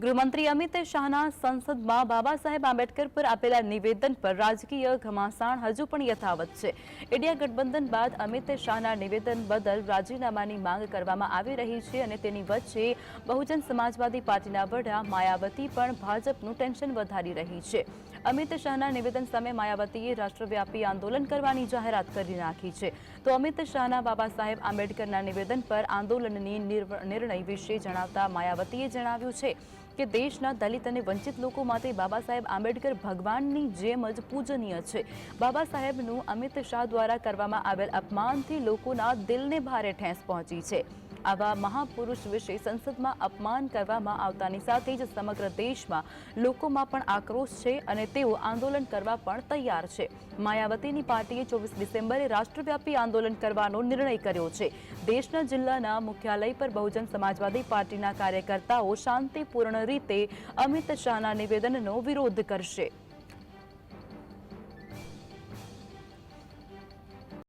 ગૃહમંત્રી અમિત શાહના સંસદમાં બાબા સાહેબ આંબેડકર પર આપેલા નિવેદન પર રાજકીય ઘમાસાણ હજુ પણ યથાવત છે. ઇન્ડિયા ગઠબંધન બાદ અમિત શાહના નિવેદન બદલ રાજીનામાની માંગ કરવામાં આવી રહી છે અને તેની વચ્ચે બહુજન સમાજવાદી પાર્ટીના વડા માયાવતી પણ ભાજપનું ટેન્શન વધારી રહી છે. અમિત શાહના નિવેદન સામે માયાવતીએ રાષ્ટ્રવ્યાપી આંદોલન કરવાની જાહેરાત કરી નાખી છે. તો અમિત શાહના બાબા સાહેબ આંબેડકરના નિવેદન પર આંદોલનની નિર્ણય વિશે જણાવતા માયાવતીએ જણાવ્યું છે. કે દેશના દલિત અને વંચિત લોકો માટે બાબા સાહેબ આંબેડકર ભગવાનની જેમ જ પૂજનીય છે. બાબા સાહેબનું અમિત શાહ દ્વારા કરવામાં આવેલ અપમાનથી લોકોના દિલને ભારે ઠેસ પહોંચી છે. આવા મહાપુરુષ વિશે સંસદમાં અપમાન કરવામાં આવતાની સાથે જ સમગ્ર દેશમાં લોકોમાં પણ આક્રોશ છે અને તેઓ આંદોલન કરવા પણ તૈયાર છે. માયાવતીની પાર્ટીએ ચોવીસ ડિસેમ્બરે રાષ્ટ્રવ્યાપી આંદોલન કરવાનો નિર્ણય કર્યો છે. દેશના જિલ્લાના મુખ્યાલય પર બહુજન સમાજવાદી પાર્ટીના કાર્યકર્તાઓ શાંતિપૂર્ણ રીતે અમિત શાહના નિવેદનનો વિરોધ કરશે.